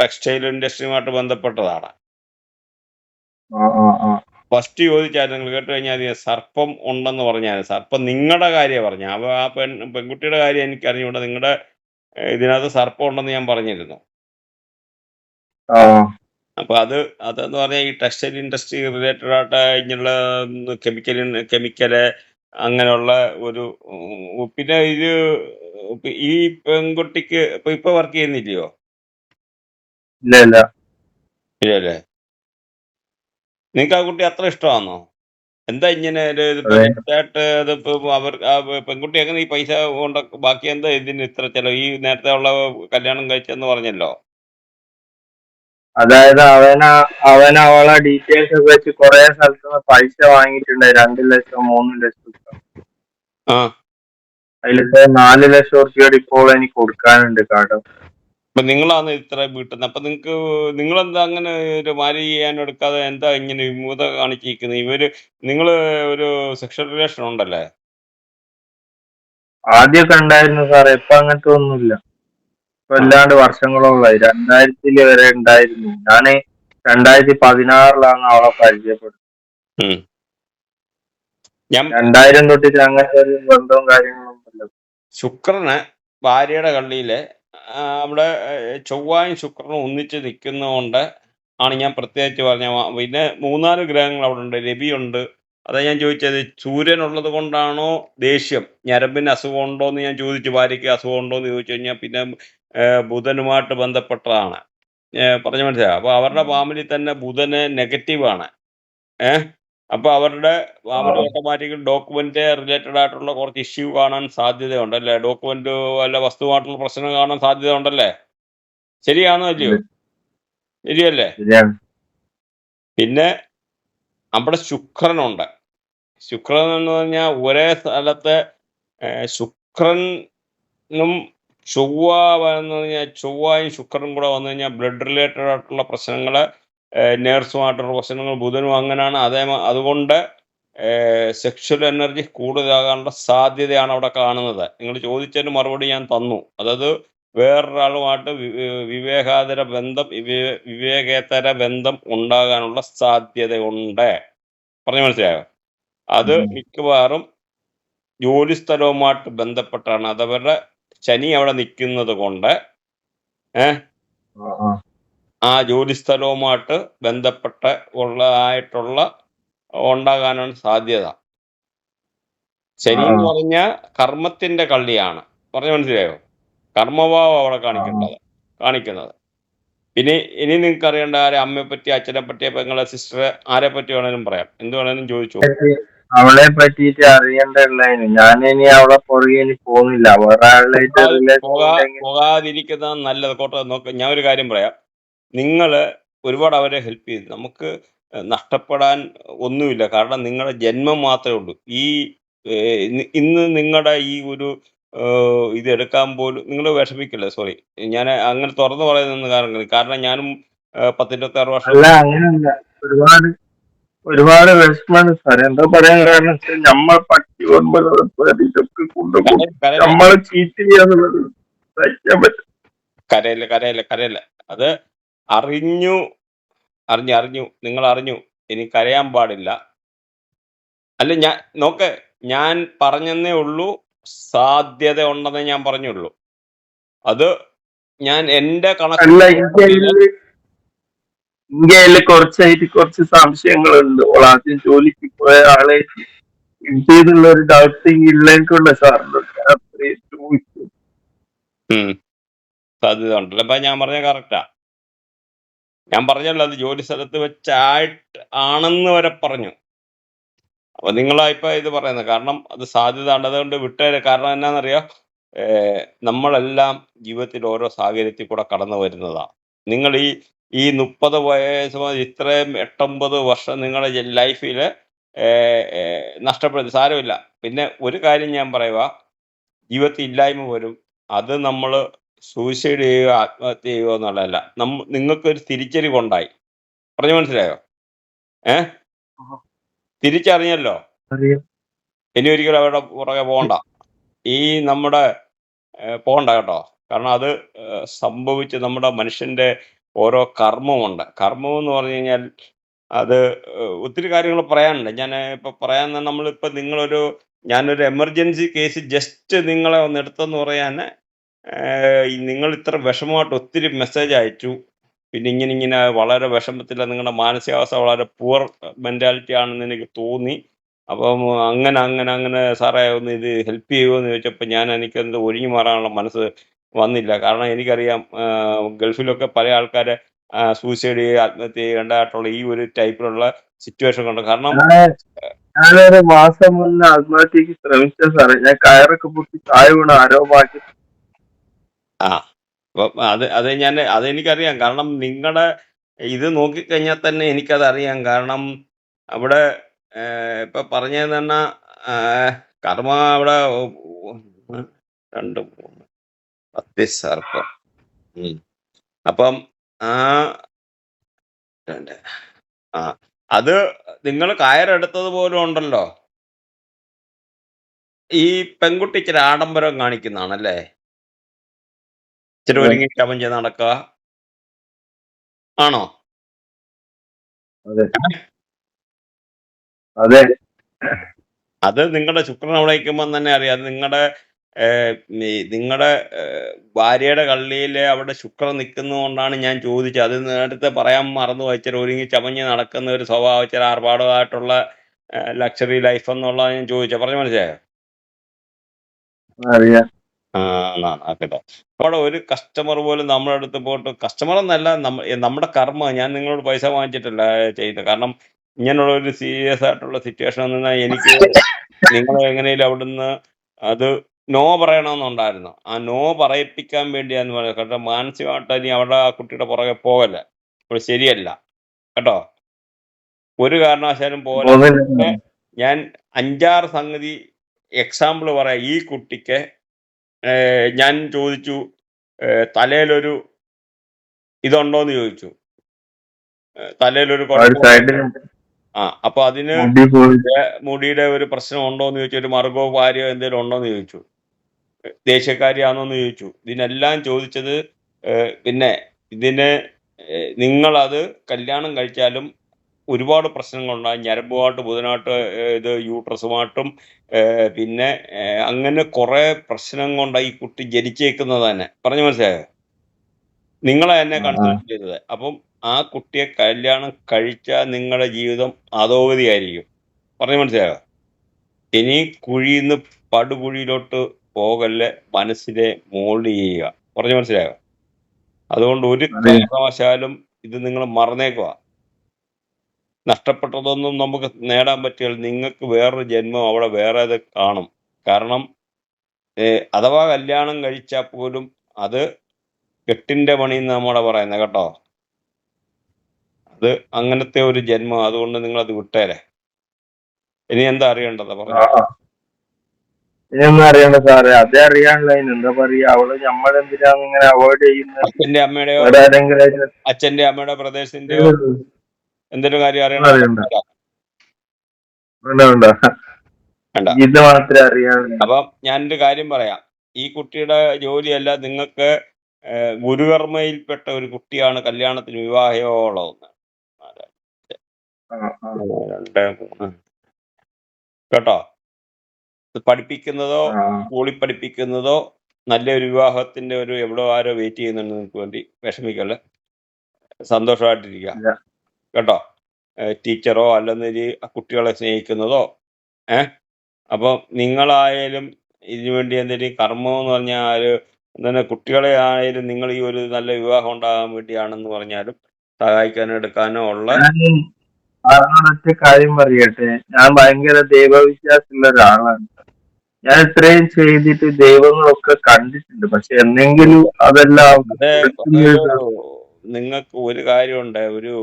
ടെക്സ്റ്റൈൽ ഇൻഡസ്ട്രിയുമായിട്ട് ബന്ധപ്പെട്ടതാണ്. ഫസ്റ്റ് ചോദിച്ചാൽ നിങ്ങൾ കേട്ട് കഴിഞ്ഞാൽ സർപ്പം ഉണ്ടെന്ന് പറഞ്ഞാൽ സർപ്പം നിങ്ങളുടെ കാര്യം പറഞ്ഞു. അപ്പോൾ ആ പെൺ പെൺകുട്ടിയുടെ കാര്യം എനിക്ക് അറിഞ്ഞുകൊണ്ട് നിങ്ങളുടെ ഇതിനകത്ത് സർപ്പം ഉണ്ടെന്ന് ഞാൻ പറഞ്ഞിരുന്നു. അപ്പൊ അത് അതെന്ന് പറഞ്ഞാൽ ഈ ടെക്സ്റ്റൈൽ ഇൻഡസ്ട്രി റിലേറ്റഡ് ആയിട്ട് ഇങ്ങനെയുള്ള കെമിക്കൽ കെമിക്കൽ അങ്ങനെയുള്ള ഒരു പിന്നെ ഇത് ഈ പെൺകുട്ടിക്ക് ഇപ്പൊ ഇപ്പൊ വർക്ക് ചെയ്യുന്നില്ലയോ? ഇല്ല ഇല്ല. ഇല്ലല്ലേ നിങ്ങൾക്ക് ആ കുട്ടി അത്ര ഇഷ്ടമാണോ എന്താ ഇങ്ങനെ ഇതിപ്പോ അതെ. അവർ പെൺകുട്ടി എങ്ങനെ ഈ പൈസ കൊണ്ട് ബാക്കി എന്താ ഇതിന് ഇത്ര ചെലവ്? ഈ നേരത്തെ ഉള്ള കല്യാണം കഴിച്ചെന്ന് പറഞ്ഞല്ലോ. അതായത് അവന അവൻ അവളെ ഡീറ്റെയിൽസ് ഒക്കെ വെച്ച് കുറെ സ്ഥലത്ത് പൈസ വാങ്ങിയിട്ടുണ്ട്. രണ്ട് ലക്ഷം മൂന്ന് ലക്ഷം. അതിലത്തെ അതിലിപ്പോ നാല് ലക്ഷം റുപ്യോട് ഇപ്പോൾ എനിക്ക് കൊടുക്കാനുണ്ട് കടം അപ്പൊ നിങ്ങളാണ് ഇത്ര വീട്ടുന്നത് അപ്പൊ നിങ്ങക്ക് നിങ്ങളെന്താ അങ്ങനെ ഒരു മാരി ചെയ്യാൻ എടുക്കാതെ എന്താ ഇങ്ങനെ വിമുഖത കാണിച്ചിരിക്കുന്നത് ഇവർ നിങ്ങൾ ഒരു സെക്ഷൽ റിലേഷൻ ഉണ്ടല്ലേ? ആദ്യമൊക്കെ ഉണ്ടായിരുന്നു സാറേ. ഇപ്പൊ അങ്ങനത്തെ ഒന്നുമില്ല. ഇപ്പൊ അല്ലാണ്ട് വർഷങ്ങളോളായി രണ്ടായിരത്തിൽ വരെ ഉണ്ടായിരുന്നു. ഞാൻ രണ്ടായിരത്തി പതിനാറിലാണ് അവളെ പരിചയപ്പെട്ടത് ഞാൻ രണ്ടായിരം തൊട്ടിട്ട് അങ്ങനത്തെ ഒരു ബന്ധവും കാര്യങ്ങളും ശുക്രനെ ശുക്രന് ഭാര്യയുടെ കള്ളിയിൽ അവിടെ ചൊവ്വായും ശുക്രനും ഒന്നിച്ച് നിൽക്കുന്നതുകൊണ്ട് ആണ് ഞാൻ പ്രത്യേകിച്ച് പറഞ്ഞ പിന്നെ മൂന്നാൽ ഗ്രഹങ്ങൾ അവിടെ ഉണ്ട്. രവിയുണ്ട് അതാ ഞാൻ ചോദിച്ചത് സൂര്യൻ ഉള്ളത് കൊണ്ടാണോ ദേഷ്യം? ഞരമ്പിന് അസുഖം ഉണ്ടോ എന്ന് ഞാൻ ചോദിച്ചു. ഭാര്യയ്ക്ക് അസുഖം ഉണ്ടോ എന്ന് ചോദിച്ചു കഴിഞ്ഞാൽ പിന്നെ ബുധനുമായിട്ട് ബന്ധപ്പെട്ടതാണ്. പറഞ്ഞ മനസ്സിലായോ? അപ്പൊ അവരുടെ ഫാമിലി തന്നെ ബുധന് നെഗറ്റീവാണ്. ഏഹ് അപ്പൊ അവരുടെ അവരുടെ ഓട്ടോമാറ്റിക് ഡോക്യുമെന്റ് റിലേറ്റഡ് ആയിട്ടുള്ള കുറച്ച് ഇഷ്യൂ കാണാൻ സാധ്യതയുണ്ട് അല്ലേ ഡോക്യുമെന്റ് വല്ല വസ്തുവായിട്ടുള്ള പ്രശ്നം കാണാൻ സാധ്യത ഉണ്ടല്ലേ ശരിയാണോ അല്ലയോ ശരിയല്ലേ? പിന്നെ നമ്മുടെ ശുക്രനുണ്ട്. ശുക്രൻ എന്ന് പറഞ്ഞാൽ ഒരേ സ്ഥലത്ത് ശുക്രനും ചൊവ്വ എന്ന് പറഞ്ഞാൽ ചൊവ്വയും ശുക്രനും കൂടെ വന്നു കഴിഞ്ഞാൽ ബ്ലഡ് റിലേറ്റഡ് ആയിട്ടുള്ള പ്രശ്നങ്ങൾ നേഴ്സുമായിട്ടുള്ള പ്രശ്നങ്ങൾ ബുധനും അങ്ങനെയാണ് അതേ അതുകൊണ്ട് സെക്ഷൽ എനർജി കൂടുതലാകാനുള്ള സാധ്യതയാണ് അവിടെ കാണുന്നത്. നിങ്ങൾ ചോദിച്ചതിന് മറുപടി ഞാൻ തന്നു. അതായത് വേറൊരാളുമായിട്ട് വിവേകാതര ബന്ധം വിവേകേതര ബന്ധം ഉണ്ടാകാനുള്ള സാധ്യതയുണ്ട്. പറഞ്ഞു മനസ്സിലായോ? അത്. മിക്കവാറും ജോലിസ്ഥലവുമായിട്ട് ബന്ധപ്പെട്ടാണ്. അതവരുടെ ശനി അവിടെ നിൽക്കുന്നത് കൊണ്ട് ഏഹ് ആ, ജോലി ആ ജോലിസ്ഥലവുമായിട്ട് ബന്ധപ്പെട്ട ഉള്ളതായിട്ടുള്ള ഉണ്ടാകാനാണ് സാധ്യത. ശനി എന്ന് പറഞ്ഞ കർമ്മത്തിന്റെ കള്ളിയാണ്. പറഞ്ഞു മനസ്സിലായോ? കർമ്മഭാവം അവിടെ കാണിക്കേണ്ടത് കാണിക്കുന്നത്. ഇനി ഇനി നിങ്ങൾക്ക് അറിയേണ്ട ആരെ അമ്മയെ പറ്റി അച്ഛനെ പറ്റി പെങ്ങളെ സിസ്റ്ററെ ആരെ പറ്റി വേണേലും പറയാം. എന്ത് വേണേലും ചോദിച്ചു. അവളെ പറ്റിട്ട് അറിയണ്ടല്ലായിരുന്നു ഞാൻ ഇനി അവളെ പുറകെ ഇനി പോകുന്നില്ല. വേറെ ഉണ്ടെങ്കിൽ പോകാതിരിക്കുന്നത് നല്ലത്. കോട്ടെ നോക്ക് ഞാൻ ഒരു കാര്യം പറയാം. നിങ്ങൾ ഒരുപാട് അവരെ ഹെൽപ്പ് ചെയ്തു. നമുക്ക് നഷ്ടപ്പെടാൻ ഒന്നുമില്ല. കാരണം നിങ്ങളുടെ ജന്മം മാത്രമേ ഉള്ളൂ. ഈ ഇന്ന് നിങ്ങളുടെ ഈ ഒരു ഇതെടുക്കാൻ ഇത് എടുക്കാൻ പോലും നിങ്ങൾ വിഷമിക്കില്ല? സോറി ഞാൻ അങ്ങനെ തുറന്നു പറയുന്ന കാരണം കാരണം ഞാനും പത്തിരുപത്താറ് വർഷം അല്ല അങ്ങനെയല്ല. ഒരുപാട് ഒരുപാട് വിഷമാണ് സാർ എന്താ പറയാൻ കാരണം നമ്മൾ പട്ടി ഒൻപത് ഇതൊക്കെ കൊണ്ടുപോകും നമ്മളെ ചീറ്റ് ചെയ്യാന്നുള്ളത് സഹിക്കാൻ പറ്റും കരയില്ല കരയില്ല കരയില്ല അത് അറിഞ്ഞു അറിഞ്ഞു അറിഞ്ഞു നിങ്ങൾ അറിഞ്ഞു ഇനി കരയാൻ പാടില്ല. അല്ല ഞാൻ നോക്ക് ഞാൻ പറഞ്ഞെന്നേ ഉള്ളൂ. സാധ്യത ഉണ്ടെന്നേ ഞാൻ പറഞ്ഞുള്ളൂ. അത് ഞാൻ എന്റെ കണക്ക് ഇന്ത്യയിൽ കുറച്ചായിട്ട് കുറച്ച് സംശയങ്ങളുണ്ട്. ഓൾ ആദ്യം ജോലിക്ക് പോയ ആളെ ഇന്ത്യയിലുള്ള ഒരു ഡൗട്ട് ഇല്ലെങ്കിലുള്ള സാറിനോട് ചോദിച്ചു. സാധ്യത ഉണ്ടല്ലോ. അപ്പൊ ഞാൻ പറഞ്ഞ കറക്റ്റാ ഞാൻ പറഞ്ഞല്ലോ അത് ജോലി സ്ഥലത്ത് വെച്ചായിട്ട് ആണെന്ന് വരെ പറഞ്ഞു. അപ്പൊ നിങ്ങളാ ഇപ്പൊ ഇത് പറയുന്നത്. കാരണം അത് സാധ്യത ഉണ്ട് അതുകൊണ്ട് വിട്ടേരെ. കാരണം എന്നാന്നറിയോ? നമ്മളെല്ലാം ജീവിതത്തിൽ ഓരോ സാഹചര്യത്തിൽ കൂടെ കടന്നു വരുന്നതാ. നിങ്ങൾ ഈ ഈ മുപ്പത് വയസ്സ് ഇത്രയും എട്ടൊമ്പത് വർഷം നിങ്ങളുടെ ലൈഫിൽ നഷ്ടപ്പെടുന്നത് സാരമില്ല. പിന്നെ ഒരു കാര്യം ഞാൻ പറയുക ജീവിതത്തിൽ ഇല്ലായ്മ വരും. അത് നമ്മൾ സൂയിസൈഡ് ചെയ്യുകയോ ആത്മഹത്യ ചെയ്യുകയോ എന്നുള്ളതല്ല. നമ്മ നിങ്ങൾക്കൊരു തിരിച്ചറിവുണ്ടായി. പറഞ്ഞു മനസ്സിലായോ? ഏ? തിരിച്ചറിഞ്ഞല്ലോ? ഇനി ഒരിക്കലും അവരുടെ പുറകെ പോകണ്ട. ഈ നമ്മുടെ പോകണ്ട കേട്ടോ. കാരണം അത് സംഭവിച്ച് നമ്മുടെ മനുഷ്യന്റെ ഓരോ കർമ്മമുണ്ട് കർമ്മം എന്ന് പറഞ്ഞു കഴിഞ്ഞാൽ അത് ഒത്തിരി കാര്യങ്ങൾ പറയാനുണ്ട്. ഞാൻ ഇപ്പൊ പറയാൻ നമ്മളിപ്പോ നിങ്ങളൊരു ഞാനൊരു എമർജൻസി കേസ് ജസ്റ്റ് നിങ്ങളെ ഒന്ന് എടുത്തെന്ന് പറയാൻ നിങ്ങൾ ഇത്ര വിഷമമായിട്ട് ഒത്തിരി മെസ്സേജ് അയച്ചു. പിന്നെ ഇങ്ങനെ ഇങ്ങനെ വളരെ വിഷമത്തില്ല നിങ്ങളുടെ മാനസികാവസ്ഥ വളരെ പുവർ മെന്റാലിറ്റി ആണെന്ന് എനിക്ക് തോന്നി. അപ്പം അങ്ങനെ അങ്ങനെ അങ്ങനെ സാറേ ഒന്ന് ഇത് ഹെൽപ്പ് ചെയ്യുമോ എന്ന് ചോദിച്ചപ്പോൾ ഞാൻ എനിക്കെന്ത് ഒഴിഞ്ഞു മാറാനുള്ള മനസ്സ് വന്നില്ല. കാരണം എനിക്കറിയാം ഗൾഫിലൊക്കെ പല ആൾക്കാരെ സൂയിസൈഡ് ചെയ്യുക ആത്മഹത്യ ചെയ്യേണ്ടതായിട്ടുള്ള ഈ ഒരു ടൈപ്പിലുള്ള സിറ്റുവേഷൻ കൊണ്ട്. കാരണം ഞാനൊരു മാസം മുന്നേ ആത്മഹത്യക്ക് ശ്രമിച്ച സാറേ. ഞാൻ കയറൊക്കെ പൊട്ടി താഴെ വീണ് ആരോ ബാക്കി ആ. അപ്പം അത് അത് ഞാൻ അതെനിക്കറിയാം കാരണം നിങ്ങളുടെ ഇത് നോക്കിക്കഴിഞ്ഞാൽ തന്നെ എനിക്കതറിയാം. കാരണം അവിടെ ഏർ, ഇപ്പൊ പറഞ്ഞത് തന്നെ കർമ്മ അവിടെ രണ്ട് മൂന്ന് പത്ത് സർപ്പം. അപ്പം ആ രണ്ട് ആ അത് നിങ്ങൾ കയറെടുത്തത് പോലും ഉണ്ടല്ലോ? ഈ പെൺകുട്ടി ഇച്ചിരി ആഡംബരം കാണിക്കുന്നതാണല്ലേ? ഇച്ചിരി ഒരുങ്ങി ചമഞ്ഞ് നടക്കുക. ആണോ? അതെ. അതെ. അത് നിങ്ങളുടെ ശുക്രൻ അവിടെ നിൽക്കുമ്പോൾ തന്നെ അറിയാം. അത് നിങ്ങളുടെ നിങ്ങളുടെ ഭാര്യയുടെ കള്ളിയിൽ അവിടെ ശുക്രൻ നിൽക്കുന്നതുകൊണ്ടാണ് ഞാൻ ചോദിച്ചത്. അത് നേരത്തെ പറയാൻ മറന്നു വെച്ചാൽ ഒരുങ്ങി ചമഞ്ഞ് നടക്കുന്ന ഒരു സ്വഭാവം ചില ആർഭാടമായിട്ടുള്ള ലക്ഷറി ലൈഫ് എന്നുള്ളത് ഞാൻ ചോദിച്ചത്. പറഞ്ഞു മനസ്സിലായോ? അറിയാം. ആ എന്നാണ് ആക്കട്ടെ. അവിടെ ഒരു കസ്റ്റമർ പോലും നമ്മുടെ അടുത്ത് പോയിട്ട് കസ്റ്റമർ എന്നല്ല നമ്മ നമ്മുടെ കർമ്മ. ഞാൻ നിങ്ങളോട് പൈസ വാങ്ങിച്ചിട്ടല്ല ചെയ്യുന്നത്. കാരണം ഇങ്ങനെയുള്ള ഒരു സീരിയസ് ആയിട്ടുള്ള സിറ്റുവേഷൻ നിന്നാൽ എനിക്ക് നിങ്ങൾ എങ്ങനെയും അവിടുന്ന് അത് നോ പറയണമെന്നുണ്ടായിരുന്നു. ആ നോ പറയിപ്പിക്കാൻ വേണ്ടിയാന്ന് പറയുന്നത് കേട്ടോ മാനസികമായിട്ട് ഇനി അവിടെ ആ കുട്ടിയുടെ പുറകെ പോകല്ല. അപ്പോൾ ശരിയല്ല. കേട്ടോ? ഒരു കാരണവശാലും പോലെ ഞാൻ അഞ്ചാറ് സംഗതി എക്സാമ്പിൾ പറയാം. ഈ കുട്ടിക്ക് ഞാൻ ചോദിച്ചു തലയിലൊരു ഇതുണ്ടോന്ന് ചോദിച്ചു. തലയിലൊരു ആ അപ്പൊ അതിന് മുടിയുടെ ഒരു പ്രശ്നം ഉണ്ടോന്ന് ചോദിച്ചു ഒരു മറുകോ ഭാര്യോ എന്തെങ്കിലും ഉണ്ടോന്ന് ചോദിച്ചു. ദേശീയക്കാരിയാണോന്ന് ചോദിച്ചു. ഇതിനെല്ലാം ചോദിച്ചത് പിന്നെ ഇതിന് നിങ്ങളത് കല്യാണം കഴിച്ചാലും ഒരുപാട് പ്രശ്നങ്ങളുണ്ടായി. ഞരമ്പുമായിട്ട് ബുധനായിട്ട് ഇത് യൂട്രസുമായിട്ടും പിന്നെ അങ്ങനെ കുറെ പ്രശ്നം കൊണ്ടാണ് ഈ കുട്ടി ജനിച്ചേക്കുന്നത് തന്നെ. പറഞ്ഞു മനസ്സിലായോ? നിങ്ങളെ തന്നെ. കൺസൾട്ട് ചെയ്തത്. അപ്പം ആ കുട്ടിയെ കല്യാണം കഴിച്ചാൽ നിങ്ങളുടെ ജീവിതം അധോഗതിയായിരിക്കും. പറഞ്ഞു മനസ്സിലായോ? ഇനി കുഴിയിൽ നിന്ന് പടുകുഴിയിലോട്ട് പോകല്ലെ മനസ്സിനെ മോൾഡ് ചെയ്യുക. പറഞ്ഞു മനസ്സിലായോ? അതുകൊണ്ട് ഒരു. കാരണവശാലും ഇത് നിങ്ങൾ മറന്നേക്കുക. നഷ്ടപ്പെട്ടതൊന്നും നമുക്ക് നേടാൻ പറ്റിയാൽ നിങ്ങൾക്ക് വേറൊരു ജന്മം അവിടെ വേറെ ഇത് കാണും. കാരണം അഥവാ കല്യാണം കഴിച്ചാൽ പോലും അത് കെട്ടിന്റെ പണി എന്ന് നമ്മളെ പറയുന്നത് കേട്ടോ. അത് അങ്ങനത്തെ ഒരു ജന്മം അതുകൊണ്ട് നിങ്ങൾ അത് വിട്ടേരെ. ഇനി എന്താ അറിയേണ്ടത്? പറഞ്ഞു. ഇനിയൊന്നും അറിയണ്ട സാറേ. അതേ അറിയാനുള്ള എന്താ പറയാ? അവൾ നമ്മളെന്തിനാണ് ഇങ്ങനെ അവോയ്ഡ് ചെയ്യുന്നത്? അച്ഛന്റെ ആയിട്ട് അച്ഛന്റെ അമ്മയുടെ പ്രദേശത്തിന്റെയോ എന്തെങ്കിലും കാര്യം അറിയണം? ഇത് മാത്രമേ അപ്പം ഞാനൊരു കാര്യം പറയാം. ഈ കുട്ടിയുടെ ജോലിയല്ല നിങ്ങൾക്ക് ഗുരുകർമ്മയിൽപ്പെട്ട ഒരു കുട്ടിയാണ് കല്യാണത്തിന് വിവാഹയോളമെന്ന് രണ്ട് കേട്ടോ? പഠിപ്പിക്കുന്നതോ. സ്കൂളിൽ പഠിപ്പിക്കുന്നതോ നല്ലൊരു വിവാഹത്തിന്റെ ഒരു എവിടെ ആരോ വെയിറ്റ് ചെയ്യുന്നുണ്ട് നിങ്ങൾക്ക് വേണ്ടി വിഷമിക്കല്ലേ? സന്തോഷമായിട്ടിരിക്കുക. കേട്ടോ? ടീച്ചറോ അല്ലെന്നൊരു കുട്ടികളെ സ്നേഹിക്കുന്നതോ? ഏ? അപ്പോൾ നിങ്ങളായാലും ഇതിനു വേണ്ടി എന്തെങ്കിലും കർമ്മം എന്ന് പറഞ്ഞാൽ തന്നെ കുട്ടികളെ ആയാലും നിങ്ങൾ ഈ ഒരു നല്ല വിവാഹം ഉണ്ടാകാൻ വേണ്ടിയാണെന്ന് പറഞ്ഞാലും സഹായിക്കാനോ എടുക്കാനോ ഉള്ള കാര്യം പറയട്ടെ. ഞാൻ ഭയങ്കര ദൈവവിശ്വാസമുള്ള ഒരാളാണ്. ഞാൻ ഇത്രയും ചെയ്തിട്ട് ദൈവങ്ങളൊക്കെ കണ്ടിട്ടുണ്ട്. പക്ഷെ എന്തെങ്കിലും അതെല്ലാം നിങ്ങൾക്ക് ഒരു കാര്യമുണ്ട്. ഒരു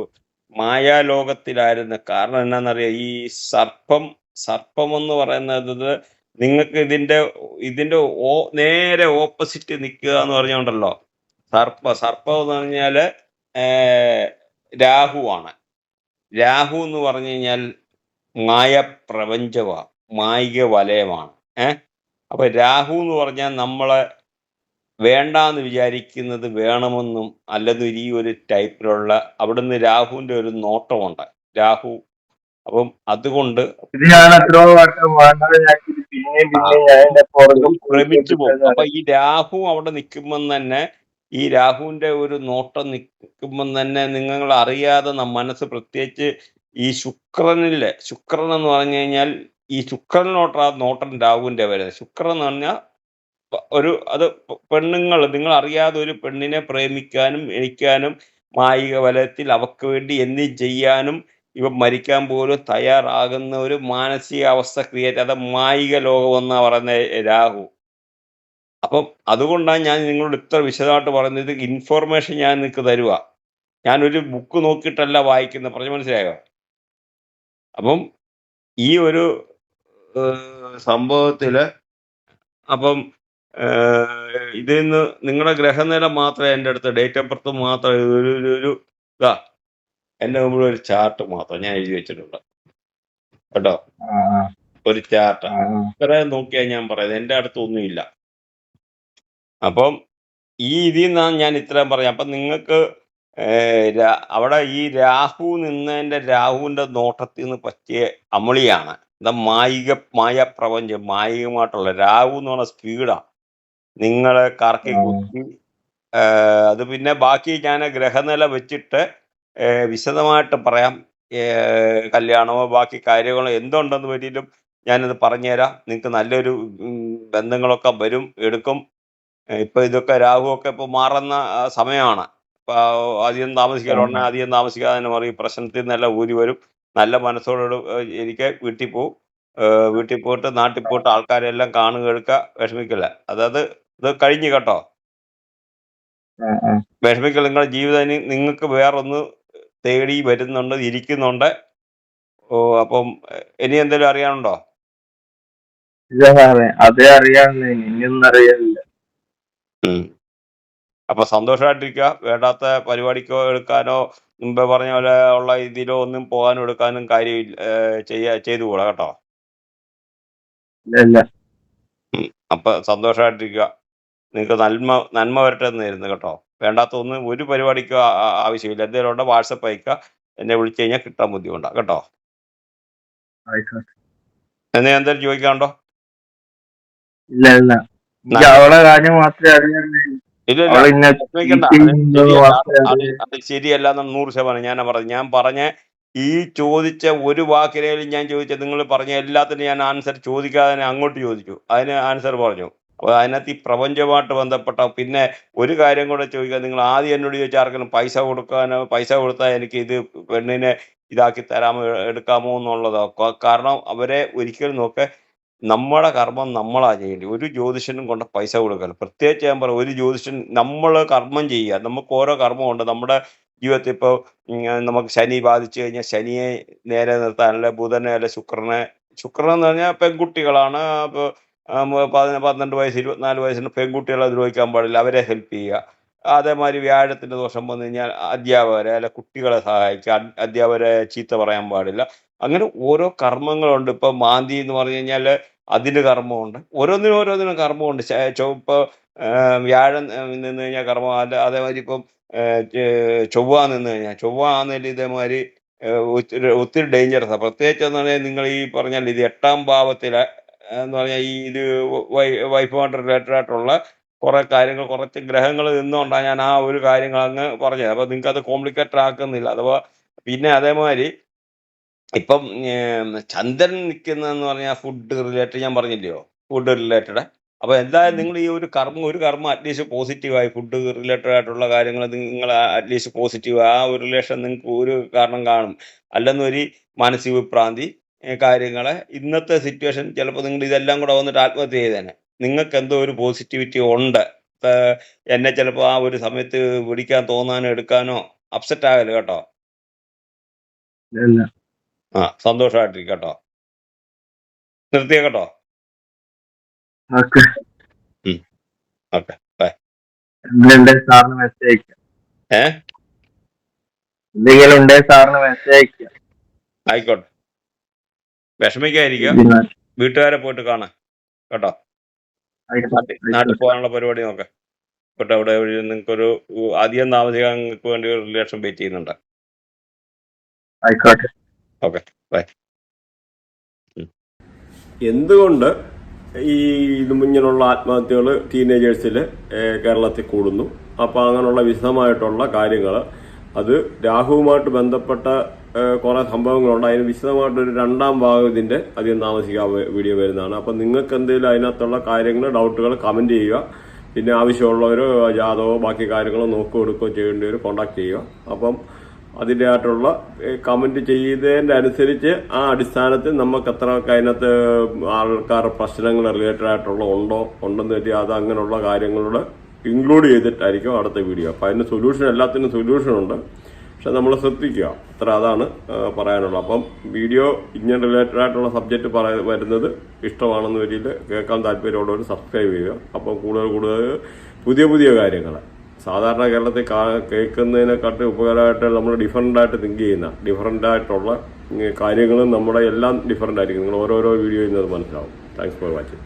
മായാലോകത്തിലായിരുന്നു കാരണം എന്നാന്നറിയാം? ഈ സർപ്പം സർപ്പം എന്ന് പറയുന്നത് നിങ്ങൾക്ക് ഇതിന്റെ ഇതിന്റെ ഓ നേരെ ഓപ്പോസിറ്റ് നിൽക്കുക എന്ന് പറഞ്ഞുകൊണ്ടല്ലോ. സർപ്പ സർപ്പം എന്ന് പറഞ്ഞാൽ രാഹു രാഹുവാണ്. രാഹു എന്ന് പറഞ്ഞു കഴിഞ്ഞാൽ മായ പ്രപഞ്ചമാണ് മായിക വലയമാണ് ഏഹ് അപ്പൊ രാഹു എന്ന് പറഞ്ഞാൽ നമ്മളെ വേണ്ടാന്ന് വിചാരിക്കുന്നത് വേണമെന്നും അല്ലെന്ന് ഈ ഒരു ടൈപ്പിലുള്ള അവിടുന്ന് രാഹുവിന്റെ ഒരു നോട്ടമുണ്ട്. രാഹു അപ്പം അതുകൊണ്ട് ഭ്രമിച്ചു പോകും. അപ്പൊ ഈ രാഹു അവിടെ നിൽക്കുമ്പം തന്നെ ഈ രാഹുവിന്റെ ഒരു നോട്ടം നിൽക്കുമ്പം തന്നെ നിങ്ങൾ അറിയാതെ നമ്മ മനസ്സ് പ്രത്യേകിച്ച് ഈ ശുക്രനിലെ ശുക്രൻ എന്ന് പറഞ്ഞു കഴിഞ്ഞാൽ ഈ ശുക്രനോട്ടാ നോട്ടം രാഹുവിന്റെ വരുന്നത് ശുക്രൻ എന്ന് പറഞ്ഞാൽ ഒരു അത് പെണ്ണുങ്ങൾ നിങ്ങൾ അറിയാതെ ഒരു പെണ്ണിനെ പ്രേമിക്കാനും എനിക്കാനും മായിക വലയത്തിൽ അവക്ക് വേണ്ടി എന്തും ചെയ്യാനും ഇവ മരിക്കാൻ പോലും തയ്യാറാകുന്ന ഒരു മാനസികാവസ്ഥ ക്രിയേറ്റ് അത് മായിക ലോകം എന്നാ പറയുന്ന രാഹു. അപ്പം അതുകൊണ്ടാണ് ഞാൻ നിങ്ങളോട് ഇത്ര വിശദമായിട്ട് പറയുന്നത്. ഇൻഫോർമേഷൻ ഞാൻ നിങ്ങൾക്ക് തരുക ഞാനൊരു ബുക്ക് നോക്കിയിട്ടല്ല വായിക്കുന്നത്. പറഞ്ഞു മനസ്സിലായോ? അപ്പം ഈ ഒരു സംഭവത്തിൽ അപ്പം ഇതിൽ നിന്ന് നിങ്ങളുടെ ഗ്രഹനില മാത്രമേ എന്റെ അടുത്ത് ഡേറ്റ് ഓഫ് ബർത്ത് മാത്രമേ ഒരു ഒരു ഒരു ഇതാ എന്റെ മുമ്പിൽ ഒരു ചാർട്ട് മാത്രം ഞാൻ എഴുതി വെച്ചിട്ടുണ്ട്. കേട്ടോ? ഒരു ചാർട്ട് ഇത്രയും നോക്കിയാൽ ഞാൻ പറയുന്നത്. എന്റെ അടുത്ത് ഒന്നുമില്ല. അപ്പം ഈ ഇതിൽ നിന്നാണ് ഞാൻ ഇത്രയും പറയാം അപ്പം നിങ്ങൾക്ക് അവിടെ ഈ രാഹു നിന്നതിന്റെ രാഹുവിന്റെ നോട്ടത്തിൽ നിന്ന് പറ്റിയ അമളിയാണ്. എന്താ മായിക മായ പ്രപഞ്ചം മായികമായിട്ടുള്ള രാഹു എന്ന് പറഞ്ഞ സ്പീഡാണ്. നിങ്ങളെ കറക്കി. കുത്തി. അത് പിന്നെ ബാക്കി ഞാൻ ഗ്രഹനില വെച്ചിട്ട് വിശദമായിട്ട് പറയാം. കല്യാണമോ ബാക്കി കാര്യങ്ങളോ എന്തുണ്ടെന്ന് പറ്റിയിട്ടും ഞാനത് പറഞ്ഞുതരാം. നിങ്ങൾക്ക് നല്ലൊരു ബന്ധങ്ങളൊക്കെ വരും എടുക്കും. ഇപ്പൊ ഇതൊക്കെ രാഹുവൊക്കെ ഇപ്പൊ മാറുന്ന സമയമാണ്. ഇപ്പൊ അധികം താമസിക്കാതെ ഉടനെ അധികം താമസിക്കാതെ തന്നെ പറയും പ്രശ്നത്തിൽ നല്ല ഊരി വരും. നല്ല മനസ്സോടോട് എനിക്ക് വീട്ടിൽ പോവും. വീട്ടിൽ പോയിട്ട് നാട്ടിൽ പോയിട്ട് ആൾക്കാരെല്ലാം കാണുക എടുക്കുക വിഷമിക്കില്ല. അതായത് ഇത് കഴിഞ്ഞു കേട്ടോ. വിഷമിക്കൽ നിങ്ങളുടെ ജീവിതം നിങ്ങൾക്ക് വേറൊന്ന് തേടി വരുന്നുണ്ട് ഇരിക്കുന്നുണ്ട്. ഓ അപ്പം ഇനി എന്തെങ്കിലും അറിയാനുണ്ടോ? ഇല്ല സാറേ അതേ അറിയാനുള്ള ഇനിയൊന്നും അറിയാനില്ല. ഉം. അപ്പൊ സന്തോഷമായിട്ടിരിക്കുക വേണ്ടാത്ത പരിപാടിക്കോ എടുക്കാനോ മുമ്പേ പറഞ്ഞ പോലെ ഉള്ള ഇതിലോ ഒന്നും പോകാനും എടുക്കാനും കാര്യം ചെയ്യ ചെയ്തു ചെയ്തുകൂടാ കേട്ടോ. അപ്പൊ സന്തോഷമായിട്ടിരിക്കുക നിങ്ങൾക്ക് നന്മ നന്മ വരട്ടെ എന്ന് നേരുന്നു കേട്ടോ. വേണ്ടാത്ത ഒന്നും ഒരു പരിപാടിക്കും ആവശ്യമില്ല. എന്തെങ്കിലും ഉണ്ടോ വാട്സപ്പ് അയക്കുക. എന്നെ വിളിച്ചു കഴിഞ്ഞാൽ കിട്ടാൻ ബുദ്ധിമുട്ടാ. കേട്ടോ? എന്നെ എന്തെങ്കിലും ചോദിക്കാണ്ടോ ഇല്ല ഇല്ല. എനിക്ക് അവളെ കാര്യം മാത്രമേ അത് ശരിയല്ല. എന്ന് നൂറ് ശതമാനം ഞാൻ പറഞ്ഞു ഞാൻ പറഞ്ഞ ഈ ചോദിച്ച ഒരു വാക്കിനേലും ഞാൻ ചോദിച്ച നിങ്ങൾ പറഞ്ഞ എല്ലാത്തിനും ഞാൻ ആൻസർ ചോദിക്കാതെ തന്നെ അങ്ങോട്ട് ചോദിച്ചു. അതിന് ആൻസർ പറഞ്ഞു. അതിനകത്ത് ഈ പ്രപഞ്ചമായിട്ട് ബന്ധപ്പെട്ട പിന്നെ ഒരു കാര്യം കൂടെ ചോദിക്കുക നിങ്ങൾ ആദ്യം എന്നോട് ചോദിച്ചാൽ ആർക്കെങ്കിലും പൈസ കൊടുക്കാനോ പൈസ കൊടുത്താൽ എനിക്ക് ഇത് പെണ്ണിനെ ഇതാക്കി തരാമോ എടുക്കാമോ എന്നുള്ളതോ? കാരണം അവരെ ഒരിക്കലും നോക്കെ നമ്മുടെ കർമ്മം നമ്മളാ ചെയ്യേണ്ടി ഒരു ജ്യോതിഷനും കൊണ്ട് പൈസ കൊടുക്കല്ല. പ്രത്യേകിച്ച് ഞാൻ പറയും ഒരു ജ്യോതിഷൻ നമ്മൾ കർമ്മം ചെയ്യുക. നമുക്ക് ഓരോ കർമ്മമുണ്ട് നമ്മുടെ ജീവിതത്തിൽ ഇപ്പോൾ നമുക്ക് ശനി ബാധിച്ചു കഴിഞ്ഞാൽ ശനിയെ നേരെ നിർത്താൻ അല്ലെ ബുധനെ അല്ലെ ശുക്രനെ ശുക്രൻ എന്ന് പറഞ്ഞാൽ പെൺകുട്ടികളാണ്. ഇപ്പോൾ പന്ത്രണ്ട് വയസ്സ് ഇരുപത്തിനാല് വയസ്സിന് പെൺകുട്ടികളെ ദ്രോഹിക്കാൻ പാടില്ല. അവരെ ഹെൽപ്പ് ചെയ്യുക. അതേമാതിരി വ്യാഴത്തിന്റെ ദോഷം വന്നു കഴിഞ്ഞാൽ അധ്യാപകരെ അല്ലെ കുട്ടികളെ സഹായിക്കുക. അധ്യാപകരെ ചീത്ത പറയാൻ പാടില്ല. അങ്ങനെ ഓരോ കർമ്മങ്ങളുണ്ട്. ഇപ്പൊ മാന്തി എന്ന് പറഞ്ഞു കഴിഞ്ഞാൽ അതിന് കർമ്മമുണ്ട്. ഓരോന്നിനും ഓരോന്നിനും കർമ്മമുണ്ട്. ശ- ചൊ- ഇപ്പൊ ആ, വ്യാഴം നിന്ന് കഴിഞ്ഞാൽ കർമ്മം. അല്ല അതേമാതിരി ഇപ്പം ചൊവ്വ നിന്ന് കഴിഞ്ഞാൽ ചൊവ്വ ആണെങ്കിലും ഇതേമാതിരി ഒത്തിരി ഡേഞ്ചറസാണ് പ്രത്യേകിച്ച് എന്ന് പറഞ്ഞാൽ നിങ്ങൾ ഈ പറഞ്ഞാൽ ഇത് എട്ടാം ഭാവത്തിലെ എന്ന് പറഞ്ഞാൽ ഈ ഇത് വൈഫുമായിട്ട് റിലേറ്റഡ് ആയിട്ടുള്ള കുറെ കാര്യങ്ങൾ കുറച്ച് ഗ്രഹങ്ങൾ നിന്നുകൊണ്ടാണ് ഞാൻ ആ ഒരു കാര്യങ്ങൾ അങ്ങ് പറഞ്ഞത്. അപ്പൊ നിങ്ങൾക്ക് അത് കോംപ്ലിക്കേറ്റഡ് ആക്കുന്നില്ല. അഥവാ പിന്നെ അതേമാതിരി ഇപ്പം ചന്ദ്രൻ നിൽക്കുന്നതെന്ന് പറഞ്ഞാൽ ഫുഡ് റിലേറ്റഡ് ഞാൻ പറഞ്ഞില്ലയോ? ഫുഡ് റിലേറ്റഡ് അപ്പൊ എന്തായാലും നിങ്ങൾ ഈ ഒരു കർമ്മം ഒരു കർമ്മം അറ്റ്ലീസ്റ്റ് പോസിറ്റീവായി ഫുഡ് റിലേറ്റഡ് ആയിട്ടുള്ള കാര്യങ്ങൾ നിങ്ങൾ അറ്റ്ലീസ്റ്റ് പോസിറ്റീവ് ആ ഒരു റിലേഷൻ നിങ്ങൾക്ക് ഒരു കാരണം കാണും. അല്ലെന്നൊരു മാനസിക വിഭ്രാന്തി ഏ, കാര്യങ്ങളെ. ഇന്നത്തെ സിറ്റുവേഷൻ ചിലപ്പോൾ നിങ്ങൾ ഇതെല്ലാം കൂടെ വന്നിട്ട് ആത്മഹത്യ ചെയ്തേനെ. നിങ്ങൾക്ക് എന്തോ ഒരു പോസിറ്റിവിറ്റി ഉണ്ട്. എന്നെ ചിലപ്പോൾ ആ ഒരു സമയത്ത് വിളിക്കാൻ തോന്നാനോ എടുക്കാനോ അപ്സെറ്റ് ആകൽ കേട്ടോ. ആ സന്തോഷമായിട്ടിരിക്കും കേട്ടോ. നിർത്തിയ കേട്ടോ? ഓക്കെ. ബൈ. സാറിന് മെസ്സേജ് അയക്കാം. ഏ? എന്തെങ്കിലും ഉണ്ടെങ്കിൽ സാറിന് മെസ്സേജ് അയക്കാം. ആയിക്കോട്ടെ. വിഷമിക്കാതിരിക്കുക. ഇതിന് വീട്ടുകാരെ പോയിട്ട് കാണാം. കേട്ടോ? നാട്ടിൽ പോകാനുള്ള പരിപാടി നോക്കാം. കേട്ടോ അവിടെ നിങ്ങൾക്കൊരു ഒരു അധികം താമസിക്കാൻ നിങ്ങൾക്ക് വേണ്ടി ഒരു റിലേഷൻ വെയിറ്റ് ചെയ്യുന്നുണ്ട്. Okay bye. എന്തുകൊണ്ട് ഈ ഇത് മുന്നിലുള്ള ആത്മഹത്യകൾ ടീനേജേഴ്സിൽ കേരളത്തിൽ കൂടുന്നു? അപ്പോൾ അങ്ങനെയുള്ള വിശദമായിട്ടുള്ള കാര്യങ്ങൾ അത് രാഹുവുമായിട്ട് ബന്ധപ്പെട്ട കുറെ സംഭവങ്ങളുണ്ട് അതിന് വിശദമായിട്ടൊരു രണ്ടാം ഭാഗം ഇതിന്റെ അധികം താമസിക്കാതെ വീഡിയോ വരുന്നതാണ്. അപ്പം നിങ്ങൾക്ക് എന്തെങ്കിലും അതിനകത്തുള്ള കാര്യങ്ങൾ ഡൗട്ടുകൾ കമന്റ് ചെയ്യുക. പിന്നെ ആവശ്യമുള്ളവർ ജാതകമോ ബാക്കി കാര്യങ്ങളോ നോക്കുകയോ എടുക്കുകയോ ചെയ്യേണ്ടവർ കോൺടാക്ട് ചെയ്യുക. അപ്പം അതിന്റെ ആയിട്ടുള്ള കമന്റ് ചെയ്തതിന്റെ അനുസരിച്ച് ആ അടിസ്ഥാനത്തിൽ നമുക്ക് എത്ര അതിനകത്ത് ആൾക്കാരുടെ പ്രശ്നങ്ങൾ റിലേറ്റഡ് ആയിട്ടുള്ള ഉണ്ടോ ഉണ്ടെന്ന് വെച്ചാൽ അത് അങ്ങനെയുള്ള കാര്യങ്ങളോട് ഇൻക്ലൂഡ് ചെയ്തിട്ടായിരിക്കും അടുത്ത വീഡിയോ അപ്പം അതിന് സൊല്യൂഷൻ എല്ലാത്തിനും സൊല്യൂഷൻ ഉണ്ട്. പക്ഷെ നമ്മൾ ശ്രദ്ധിക്കുക. അത്ര അതാണ് പറയാനുള്ളത്. അപ്പം വീഡിയോ ഇങ്ങനെ റിലേറ്റഡ് ആയിട്ടുള്ള സബ്ജക്റ്റ് പറയ വരുന്നത് ഇഷ്ടമാണെന്ന് വരിയിൽ കേൾക്കാൻ താല്പര്യമുള്ളവർ സബ്സ്ക്രൈബ് ചെയ്യുക. അപ്പം കൂടുതൽ കൂടുതൽ പുതിയ പുതിയ കാര്യങ്ങൾ സാധാരണ കേരളത്തിൽ കേൾക്കുന്നതിനെക്കാട്ടി ഉപകാരമായിട്ട് നമ്മൾ ഡിഫറന്റ് ആയിട്ട് തിങ്ക് ചെയ്യുന്ന ഡിഫറന്റ് ആയിട്ടുള്ള കാര്യങ്ങളും നമ്മുടെ എല്ലാം ഡിഫറന്റ് ആയിരിക്കും. നിങ്ങൾ ഓരോരോ വീഡിയോ ചെയ്യുന്നത് മനസ്സിലാവും. Thanks for watching